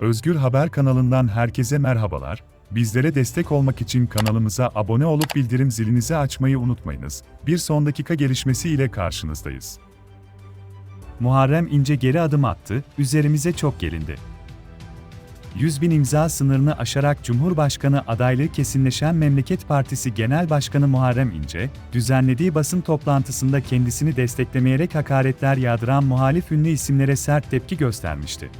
Özgür Haber kanalından herkese merhabalar. Bizlere destek olmak için kanalımıza abone olup bildirim zilinizi açmayı unutmayınız. Bir son dakika gelişmesi ile karşınızdayız. Muharrem İnce geri adım attı, üzerimize çok gelindi. 100 bin imza sınırını aşarak Cumhurbaşkanı adaylığı kesinleşen Memleket Partisi Genel Başkanı Muharrem İnce, düzenlediği basın toplantısında kendisini desteklemeyerek hakaretler yağdıran muhalif ünlü isimlere sert tepki göstermişti.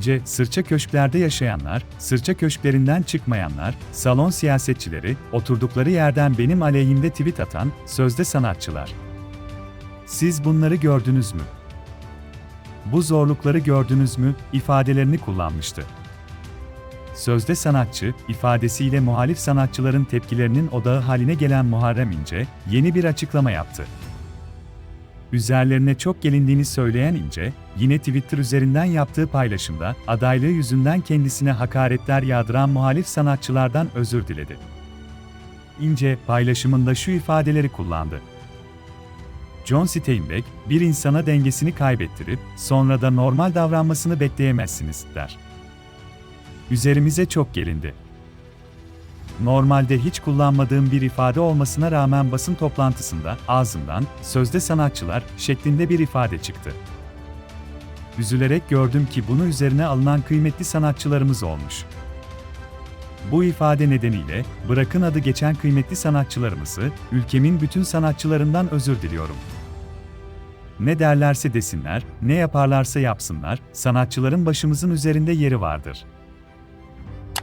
C. Sırça köşklerde yaşayanlar, sırça köşklerinden çıkmayanlar, salon siyasetçileri, oturdukları yerden benim aleyhimde tweet atan, sözde sanatçılar. Siz bunları gördünüz mü? Bu zorlukları gördünüz mü? ifadelerini kullanmıştı. Sözde sanatçı, ifadesiyle muhalif sanatçıların tepkilerinin odağı haline gelen Muharrem İnce, yeni bir açıklama yaptı. Üzerlerine çok gelindiğini söyleyen İnce, yine Twitter üzerinden yaptığı paylaşımda, adaylığı yüzünden kendisine hakaretler yağdıran muhalif sanatçılardan özür diledi. İnce, paylaşımında şu ifadeleri kullandı. John Steinbeck, bir insana dengesini kaybettirip, sonra da normal davranmasını bekleyemezsiniz, der. Üzerimize çok gelindi. Normalde hiç kullanmadığım bir ifade olmasına rağmen basın toplantısında ağzından sözde sanatçılar şeklinde bir ifade çıktı. Üzülerek gördüm ki bunu üzerine alınan kıymetli sanatçılarımız olmuş. Bu ifade nedeniyle bırakın adı geçen kıymetli sanatçılarımızı, ülkemin bütün sanatçılarından özür diliyorum. Ne derlerse desinler, ne yaparlarsa yapsınlar, sanatçıların başımızın üzerinde yeri vardır.